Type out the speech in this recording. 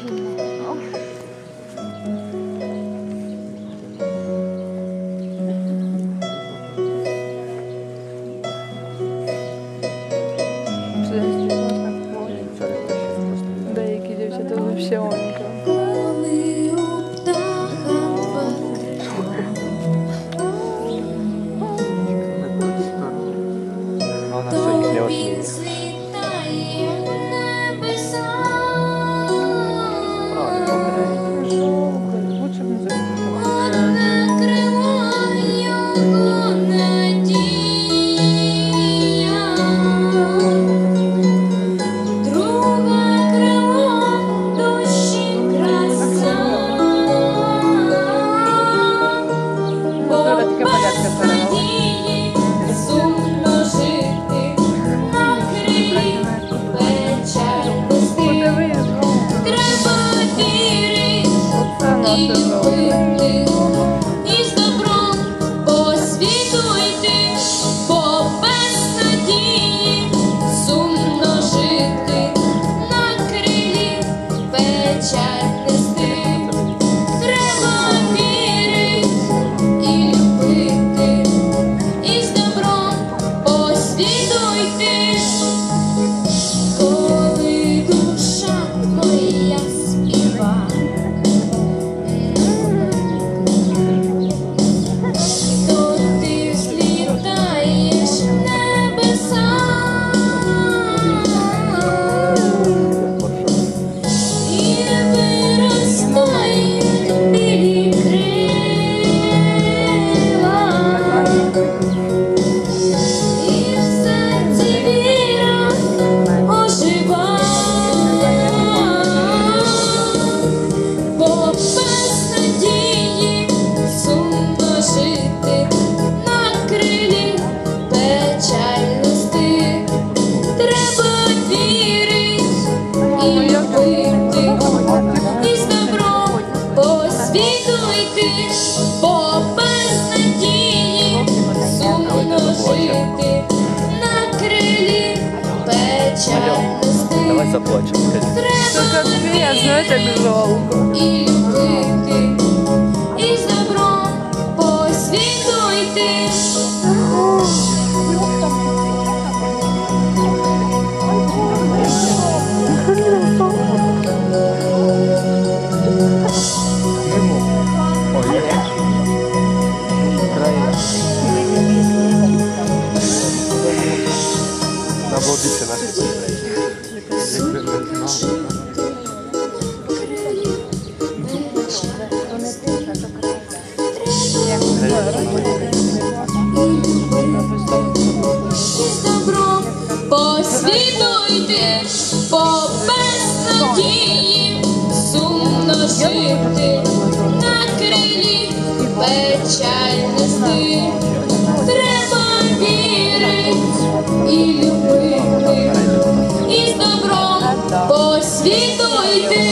去 cross us. Алло, Давай заплачемо. Це капець, ну це так жалко. Або обіцяна. Послідуйте по безнадії, сумно жити, на крилі печаль. світу йти.